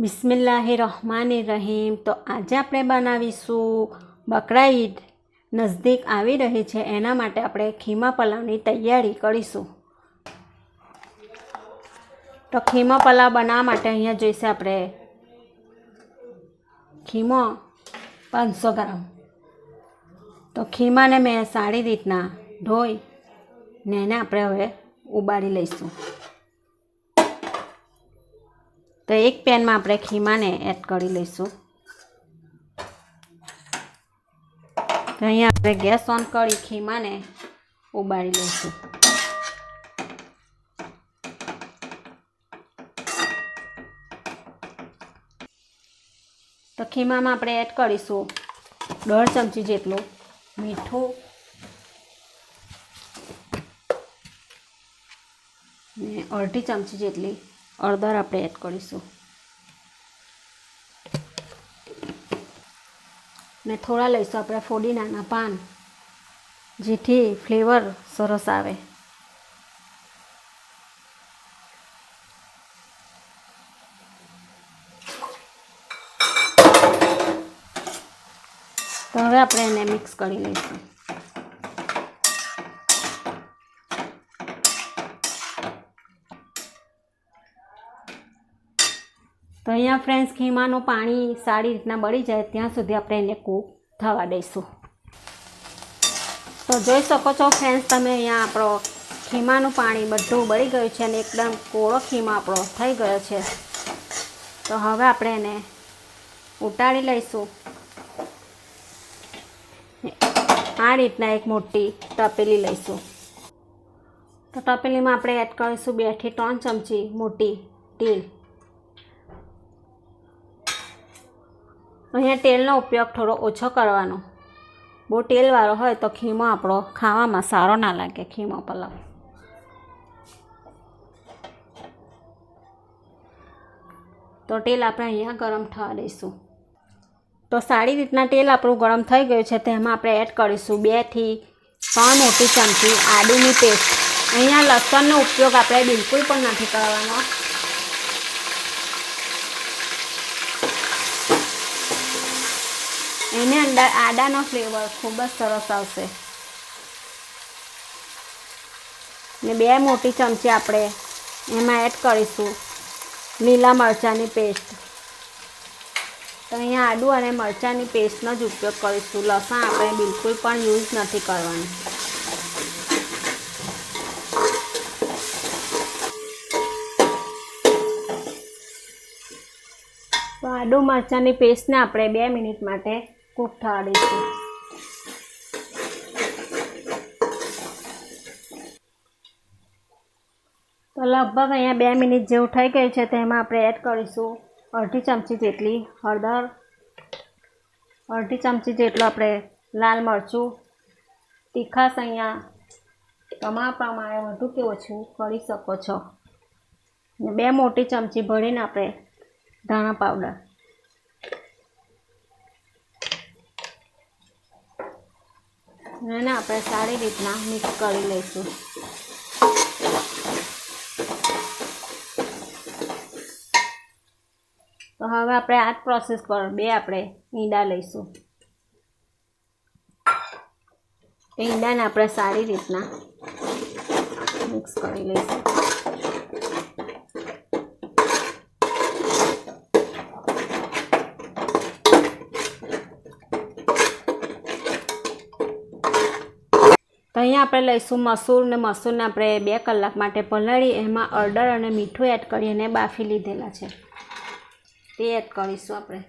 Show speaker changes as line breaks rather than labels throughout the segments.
બિસ્મિલ્લાહિ રહમાની રહીમ તો આજે આપણે બનાવીશું બકરા ઈદ. નજદીક આવી રહી છે, એના માટે આપણે ખીમા પલાવની તૈયારી કરીશું. તો ખીમા પલાવ બનાવવા માટે અહીંયા જોઈશે આપણે ખીમો પાંચસો ગ્રામ. તો ખીમાને મેં સારી રીતના ધોઈ ને એને આપણે હવે ઉબાડી લઈશું. તો એક પેનમાં આપણે ખીમાને એડ કરી લઈશું. તો અહીંયા આપણે ગેસ ઓન કરી ખીમાને ઉબાડી લઈશું. તો ખીમામાં આપણે એડ કરીશું દોઢ ચમચી જેટલું મીઠું. ને અડધી ચમચી જેટલી અડદર આપણે એડ કરીશું. ને થોડા લઈશું આપણે ફોડીનાના પાન. જેથી ફ્લેવર સરસ આવે. તો હવે આપણે એને મિક્સ કરી લઈશું. અહીંયા ફ્રેન્ડ્સ ખીમાનું પાણી સારી રીતના બળી જાય, ત્યાં સુધી આપણે એને કૂક થવા દઈશું. તો જોઈ શકો છો ફ્રેન્ડ્સ તમે અહીંયા આપણો ખીમાનું પાણી બધું બળી ગયું છે અને એકદમ કોળો ખીમા આપણો થઈ ગયો છે. તો હવે આપણે એને ઉટાડી લઈશું. આ રીતના એક મોટી તપેલી લઈશું. તો તપેલીમાં આપણે એડ કરીશું બેથી ત્રણ ચમચી મોટી તેલ. અહીંયા તેલનો ઉપયોગ થોડો ઓછો કરવાનો. બહુ તેલવાળો હોય તો ખીમો આપણો ખાવામાં સારો ના લાગે ખીમો પલાવ તો તેલ આપણે અહીંયા ગરમ થવા દઈશું. તો સારી રીતના તેલ આપણું ગરમ થઈ ગયું છે તેમાં આપણે એડ કરીશું બેથી ત્રણ મોટી ચમચી આદુની પેસ્ટ. અહીંયા લસણનો ઉપયોગ આપણે બિલકુલ પણ નથી કરવાનો. એને અંદર આદાનો ફ્લેવર ખૂબ જ સરસ આવશે. ને બે મોટી ચમચી આપણે એમાં એડ કરીશું. લીલા મરચાંની પેસ્ટ તો અહીંયા આદુ અને મરચાંની પેસ્ટનો જ ઉપયોગ કરીશું. લસણ આપણે બિલકુલ પણ યુઝ નથી કરવાનું. તો આદુ મરચાંની પેસ્ટને આપણે બે મિનિટ માટે થવા તો લગભગ અહીંયા બે મિનિટ જેવું થઈ ગયું છે તેમાં આપણે એડ કરીશું અડધી ચમચી જેટલી હળદર, અડધી ચમચી જેટલું આપણે લાલ મરચું, તીખાશ અહીંયા તમારા પ્રમાણે વધુ કે ઓછું કરી શકો છો. બે મોટી ચમચી ભરીને આપણે ધાણા પાવડર એને આપણે સારી રીતના મિક્સ કરી લઈશું. તો હવે આપણે આ જ પ્રોસેસ પર બે આપણે ઈંડા લઈશું. ઈંડાને આપણે સારી રીતના મિક્સ કરી લઈશું. આપણે લઈશું મસૂર ને મસૂરને આપણે બે કલાક માટે પલાળી, એમાં અડર અને મીઠું એડ કરી અને બાફી લીધેલા છે. તે એડ કરીશું આપણે.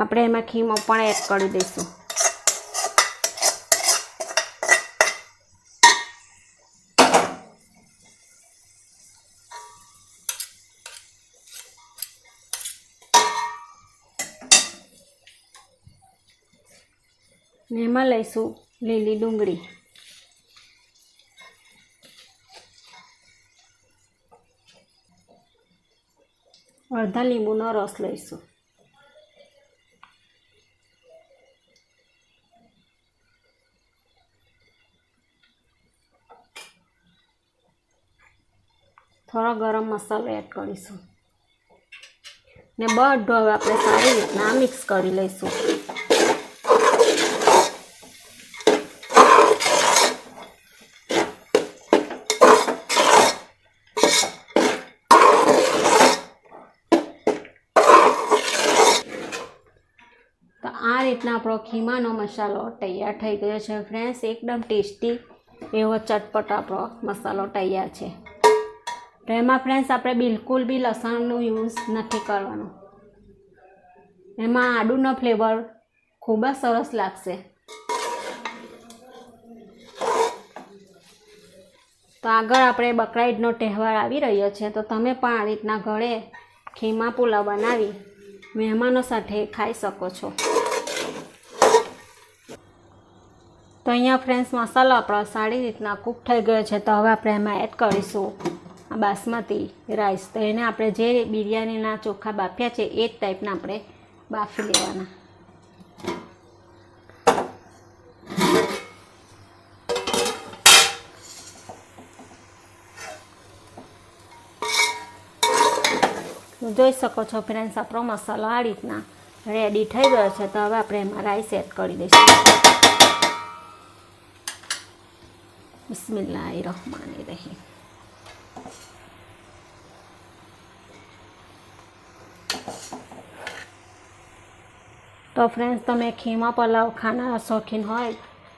આપણે એમાં ખીમો પણ એડ કરી દઈશું. ને એમાં લઈશું લીલી ડુંગળી. અડધા લીંબુનો રસ લઈશું. થોડો ગરમ મસાલો એડ કરીશું. ને બધું હવે આપણે સારી રીતના મિક્સ કરી લઈશું તો આ રીતના આપણો ખીમાનો મસાલો તૈયાર થઈ ગયો છે ફ્રેન્ડ્સ એકદમ ટેસ્ટી એવો ચટપટ આપણો મસાલો તૈયાર છે. તો એમાં ફ્રેન્ડ્સ આપણે બિલકુલ બી લસણનો યુઝ નથી કરવાનો. એમાં આદુનો ફ્લેવર ખૂબ જ સરસ લાગશે. તો આગળ આપણે બકરાઈદનો તહેવાર આવી રહ્યો છે, તો તમે પણ આ રીતના ઘરે ખીમા પુલાવ બનાવી મહેમાનો સાથે ખાઈ શકો છો. તો અહીંયા ફ્રેન્ડ્સ મસાલો આપણો સારી રીતના કૂક થઈ ગયો છે. તો હવે આપણે એમાં એડ કરીશું. આ બાસમતી રાઈસ તો એને આપણે જે બિરયાનીના ચોખા બાફ્યા છે, એ જ ટાઈપના આપણે બાફી લેવાના. જોઈ શકો છો ફ્રેન્ડ્સ આપણો મસાલો આ રીતના રેડી થઈ ગયો છે. તો હવે આપણે એમાં રાઈસ એડ કરી દઈશું. બિસ્મિલ્લાહ રહમાન રહીમ તો ફ્રેન્ડ્સ તમે ખીમા પલાવ ખાના શોખીન હોય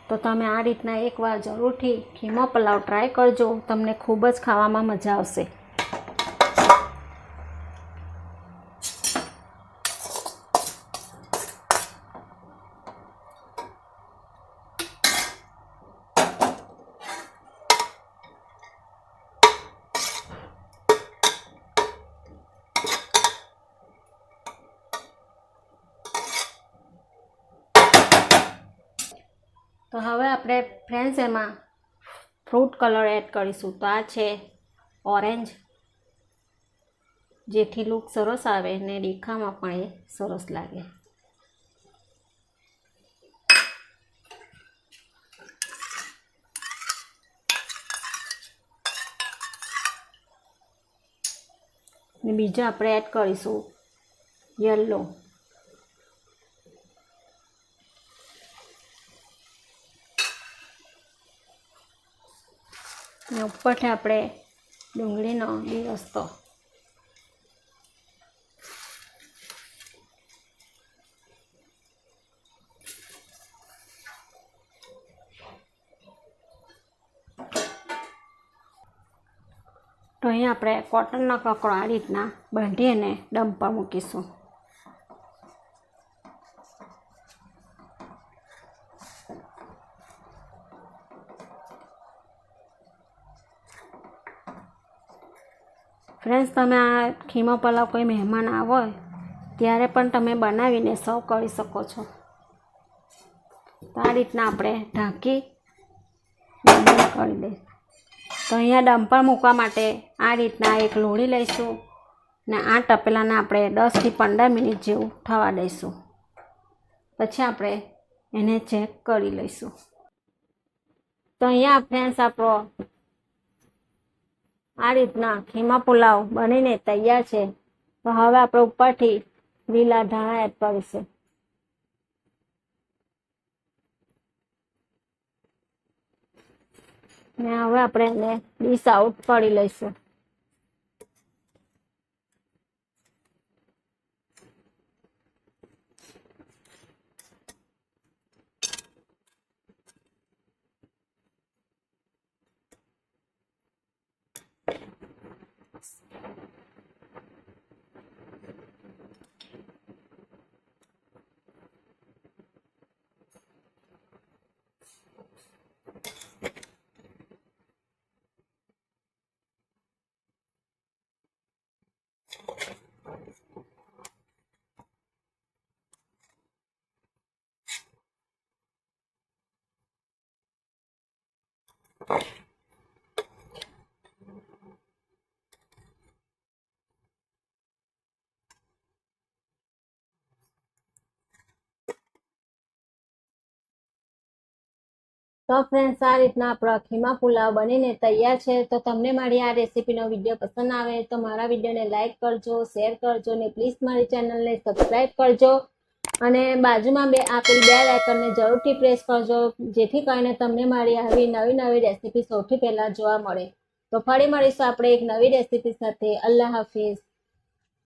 તો તમે આ રીતના એકવાર જરૂરથી ખીમા પલાવ ટ્રાય કરજો. તમને ખૂબ જ ખાવામાં મજા આવશે. તો હવે આપણે ફ્રેન્ડ્સ એમાં ફ્રૂટ કલર એડ કરીશું. તો આ છે ઓરેન્જ જેથી લુક સરસ આવે ને દેખામાં પણ એ સરસ લાગે. ને બીજા આપણે એડ કરીશું યલો ને ઉપરથી આપણે ડુંગળીનો બી તો અહીં આપણે કોટનનો કકડો આ રીતના બાંધી અને ડમ્પા મૂકીશું. ફ્રેન્ડ્સ તમે આ ખીમા પલાવ કોઈ મહેમાન આવો ત્યારે પણ તમે બનાવીને સર્વ કરી શકો છો. તો આ રીતના આપણે ઢાંકી કરી દઈશું તો અહીંયા ડમ્પર મૂકવા માટે આ રીતના એક લોડી લઈશું ને આ તપેલાને આપણે દસથી પંદર મિનિટ જેવું થવા દઈશું. પછી આપણે એને ચેક કરી લઈશું. તો અહીંયા ફ્રેન્ડ્સ આપણો આ રીતના ખીમા પુલાવ બનીને તૈયાર છે. તો હવે આપણે ઉપરથી લીલા ધાણા એડ કરીશું. ને હવે આપણે એને ડીશ આઉટ કરી લઈશું. તો ફ્રેન્ડ્સ આ રીતના આપણો ખીમા પુલાવ બનીને તૈયાર છે. તો તમને મારી આ રેસીપીનો વીડિયો પસંદ આવે તો મારા વિડીયોને લાઇક કરજો શેર કરજો ને પ્લીઝ મારી ચેનલને સબસ્ક્રાઈબ કરજો. અને બાજુમાં બે આપેલ બે આઇકનને જરૂરથી પ્રેસ કરજો, જેથી કરીને તમને મારી આવી નવી નવી રેસીપી સૌથી પહેલાં જોવા મળે. તો ફરી મળીશું આપણે એક નવી રેસીપી સાથે. અલ્લાહ હાફિઝ.